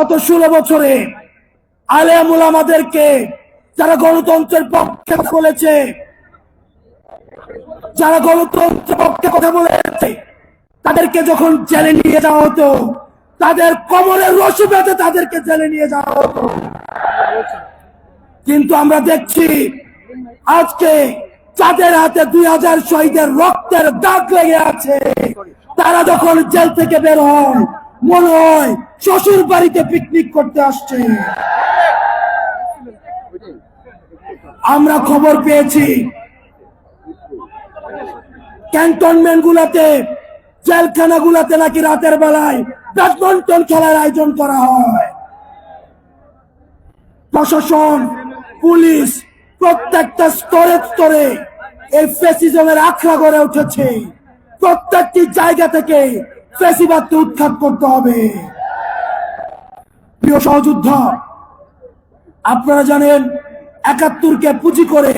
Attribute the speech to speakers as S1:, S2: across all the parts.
S1: গত ষোলো বছরে আলেমুল আমাদেরকে যারা গণতন্ত্রের পক্ষে বলেছে, যারা গণতন্ত্রের পক্ষে কথা বলেছে, তাদেরকে যখন জেলে নিয়ে যাওয়া হতো, তাদের কোমরের রশি বেঁধে তাদেরকে জেলে নিয়ে যাওয়া হতো। কিন্তু আমরা দেখছি, আজকে যাদের হাতে দুই হাজার শহীদের রক্তের দাগ লেগে আছে, তারা যখন জেল থেকে বের হয় মনে হয় শ্বশুর বাড়িতে পিকনিক করতে আসছে। আমরা খবর পেয়েছি। ক্যান্টনমেন্ট গুলাতে জেলখানা গুলাতে নাকি রাতের বেলায় ব্যাডমিন্টন খেলার আয়োজন করা হয়। প্রশাসন, পুলিশ প্রত্যেকটা স্তরে স্তরে এই ফেসিজমের আখড়া গড়ে উঠেছে। প্রত্যেকটি জায়গা থেকে ফেসিবাদকে উৎখাত করতে হবে। প্রিয় সহযুদ্ধ, আপনারা জানেন একাত্তরকে পুঁজি করে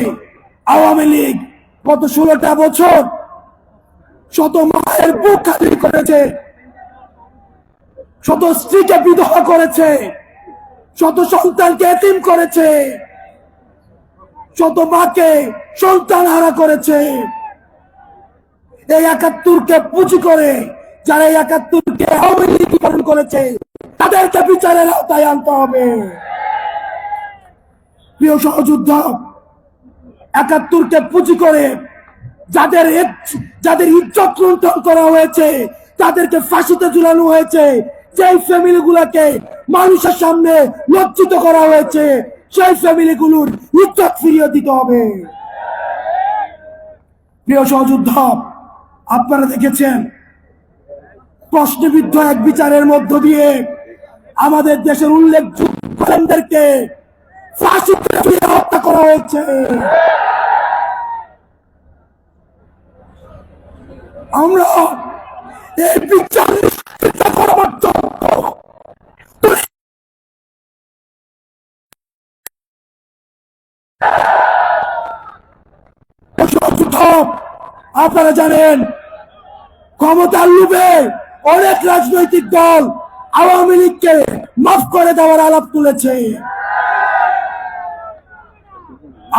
S1: আওয়ামী লীগ গত ষোলোটা বছর শত মায়ের বুক খালি করেছে, শত স্ত্রীকে বিধবা করেছে, শত সন্তানকে এতিম করেছে, শত মাকে সন্তান হারা করেছে। এই একাত্তরকে পুঁজি করে যারা এই একাত্তরকে আওয়ামী লীগীকরণ করেছে, তাদেরকে বিচারের আওতায় আনতে হবে। প্রিয় সহযুদ্ধ, একাত্তরকে পুঁজি করে যাদের যাদের ইজ্জত লুণ্ঠন করা হয়েছে, তাদেরকে ফাঁসিতে ঝুলানো হয়েছে। যেই ফ্যামিলি গুলাকে মানুষের সামনে লজ্জিত করা হয়েছে, সেই ফ্যামিলি গুলোর ইজ্জত ফিরিয়ে দিতে হবে। প্রিয় সহযুদ্ধ, আপনারা দেখেছেন প্রশ্নবিদ্ধ এক বিচারের মধ্য দিয়ে আমাদের দেশের উল্লেখযোগ্যদেরকে হত্যা করা হয়েছে। আমরা এই আপনারা জানেন, ক্ষমতার লোভে অনেক রাজনৈতিক দল আওয়ামী লীগকে মাফ করে দেওয়ার আলাপ তুলেছে।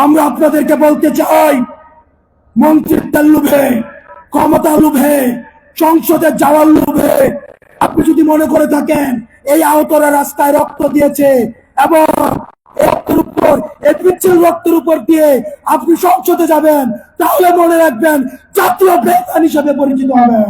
S1: আমরা আপনাদেরকে বলতে চাই, মন্ত্রিত্বের লোভে, ক্ষমতার লোভে, সংসদে যাওয়ার লোভে আপনি যদি মনে করে থাকেন, এই আহতরা রাস্তায় রক্ত দিয়েছে এবং রক্তের উপর, এই রক্তের উপর দিয়ে আপনি সংসদে যাবেন, তাহলে মনে রাখবেন জাতীয় বেতান হিসেবে পরিচিত হবেন।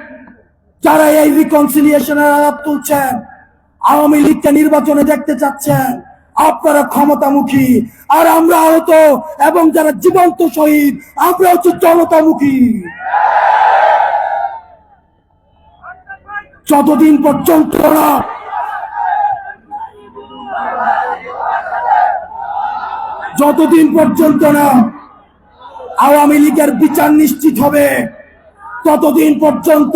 S1: যারা এই রিকনসিলিয়েশনের আলাপ তুলছেন, আওয়ামী লীগকে নির্বাচনে দেখতে চাচ্ছেন, আপনারা ক্ষমতামুখী। আর আমরা আহত এবং যারা জীবন্ত শহীদ, আমরা হচ্ছে জনতামুখী। যতদিন পর্যন্ত না যতদিন পর্যন্ত না আওয়ামী লীগের বিচার নিশ্চিত হবে, ততদিন পর্যন্ত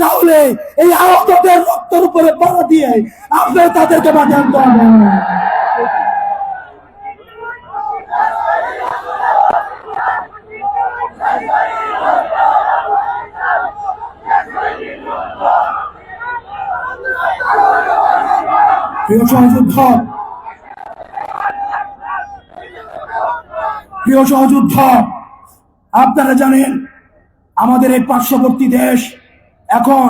S1: তাহলে এই আহতদের রক্তের উপরে পাড়া দিয়ে আপনারা তাদেরকে বাধা আনতে প্রিয় সহযুদ্ধ প্রিয় সহযুদ্ধ, আপনারা জানেন আমাদের এই পার্শ্ববর্তী দেশ এখন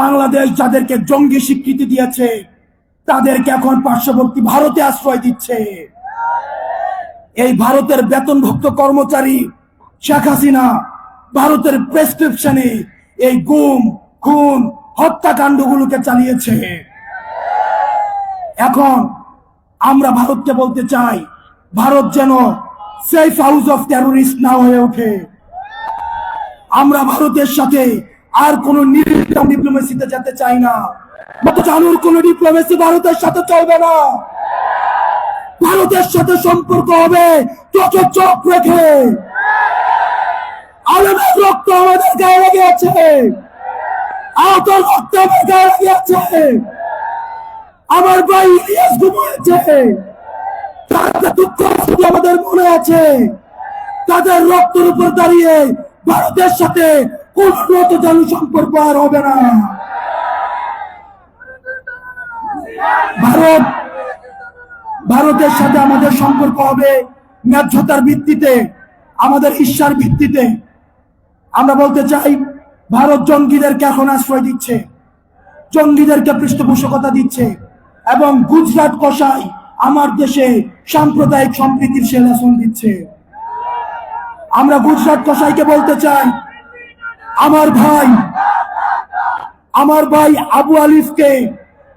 S1: বাংলাদেশ যাদেরকে জঙ্গি স্বীকৃতি দিয়েছে, তাদেরকে এখন পার্শ্ববর্তী ভারতে আশ্রয় দিচ্ছে। এই ভারতের বেতনভুক্ত কর্মচারী শেখ হাসিনা ভারতের প্রেসক্রিপশনে এই গুম, খুন, হত্যাকাণ্ডগুলোকে চালিয়েছে। এখন আমরা ভারতকে বলতে চাই, ভারত যেন সেফ হাউস অফ টেরোরিস্ট না হয়ে ওঠে। আমরা ভারতের সাথে আর কোন ডিপ্লোমেসিতে যেতে চাই না। জানুর কোন ডিপ্লোমেসি ভারতের সাথে চলবে না। ভারতের সাথে সম্পর্ক হবে চোখে চোখ রেখে। আলমের রক্ত আমাদের গায়ে লেগে আছে। রক্ত আমার গায়ে লেগে আছে। আমার ভাই ইলিয়াস ঘুমিয়েছে তাদের দুঃখ আমাদের মনে আছে। তাদের রক্তের উপর দাঁড়িয়ে ভারতের সাথে কোন জানু সম্পর্ক আর হবে না। ভারত, ভারতের সাথে আমাদের সম্পর্ক হবে ন্যায্যতার ভিত্তিতে, আমাদের ঈর্ষার ভিত্তিতে। আমরা বলতে চাই, ভারত জঙ্গিদেরকে এখন আশ্রয় দিচ্ছে, জঙ্গিদেরকে পৃষ্ঠপোষকতা দিচ্ছে এবং গুজরাট কষাই আমার দেশে সাম্প্রদায়িক সম্প্রীতির সেলাসন দিচ্ছে। আমরা গুজরাট কষাইকে বলতে চাই আমার ভাই আমার ভাই আবু আলিফকে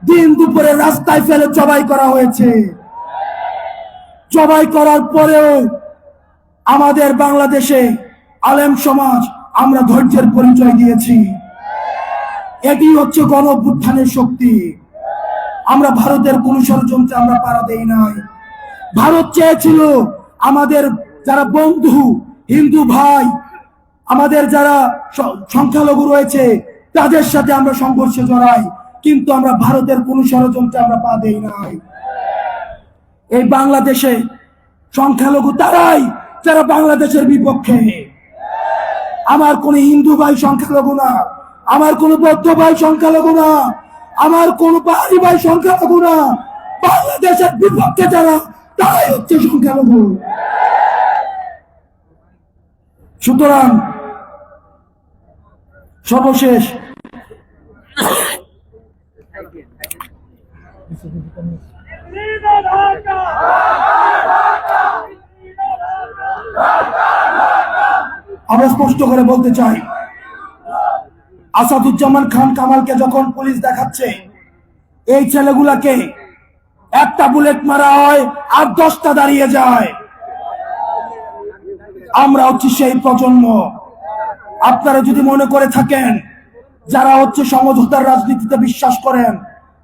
S1: দিন দুপুরে রাস্তায় ফেলে জবাই করা হয়েছে। জবাই করার পরেও আমাদের বাংলাদেশে আলেম সমাজ আমরা ধৈর্যের পরিচয় দিয়েছি। এটি হচ্ছে গণ শক্তি। আমরা ভারতের কোন ষড়যন্ত্রে আমরা পাড়া দেই নাই। ভারত চেয়েছিল আমাদের যারা বন্ধু, হিন্দু ভাই আমাদের যারা সংখ্যালঘু রয়েছে, তাদের সাথে আমরা সংঘর্ষে জড়াই, কিন্তু আমরা ভারতের কোন ষড়যন্ত্রে আমরা পা দেই নাই। এই বাংলাদেশে সংখ্যালঘু তারাই, যারা বাংলাদেশের বিপক্ষে। আমার কোন হিন্দু ভাই সংখ্যালঘু না, আমার কোন বৌদ্ধ ভাই সংখ্যালঘু না, আমার কোন পাহাড়ি ভাই সংখ্যালঘু না, বাংলাদেশের বিপক্ষে যারা, তারাই হচ্ছে সংখ্যালঘু। সুতরাং সর্বশেষ আমরা স্পষ্ট করে বলতে চাই, আসাদুজ্জামান খান কামালকে যখন পুলিশ দেখাচ্ছে, এই ছেলেগুলাকে একটা বুলেট মারা হয় আর দশটা দাঁড়িয়ে যায়। আমরা হচ্ছে সেই প্রজন্ম। আপনারা যদি মনে করে থাকেন, যারা হচ্ছে সমঝোতার রাজনীতিতে বিশ্বাস করেন,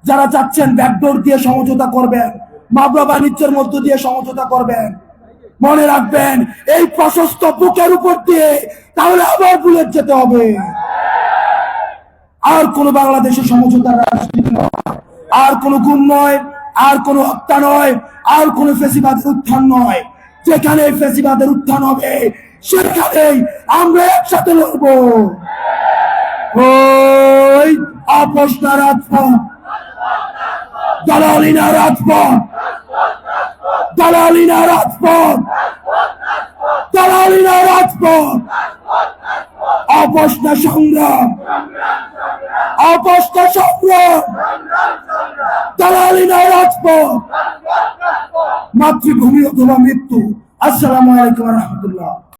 S1: যারা চাচ্ছেন ব্যাকডোর দিয়ে সমঝোতা করবেন, মামলা বাণিজ্যের মধ্য দিয়ে সমঝোতা করবেন, মনে রাখবেন, এই প্রশস্ত বুকের উপর দিয়ে তাহলে আবার বুলেট যেতে হবে। আর কোন বাংলাদেশে সমঝোতার রাজনীতি আর কোন গুম নয়, আর কোন হত্যা নয়, আর কোন ফেসিবাদের উত্থান নয়। যেখানে ফেসিবাদের উত্থান হবে সেখানেই আমরা একসাথে লড়বো। ওই আপোষ না রাজপথ। দালালি না রাজপথ। দালালি না রাজপথ। দালালি না রাজপথ। আপোষ না সংগ্রাম। আপোষ সংগ্রাম। দালালি না রাজপথ। মাতৃভূমি অথবা মৃত্যু। আসসালামু আলাইকুম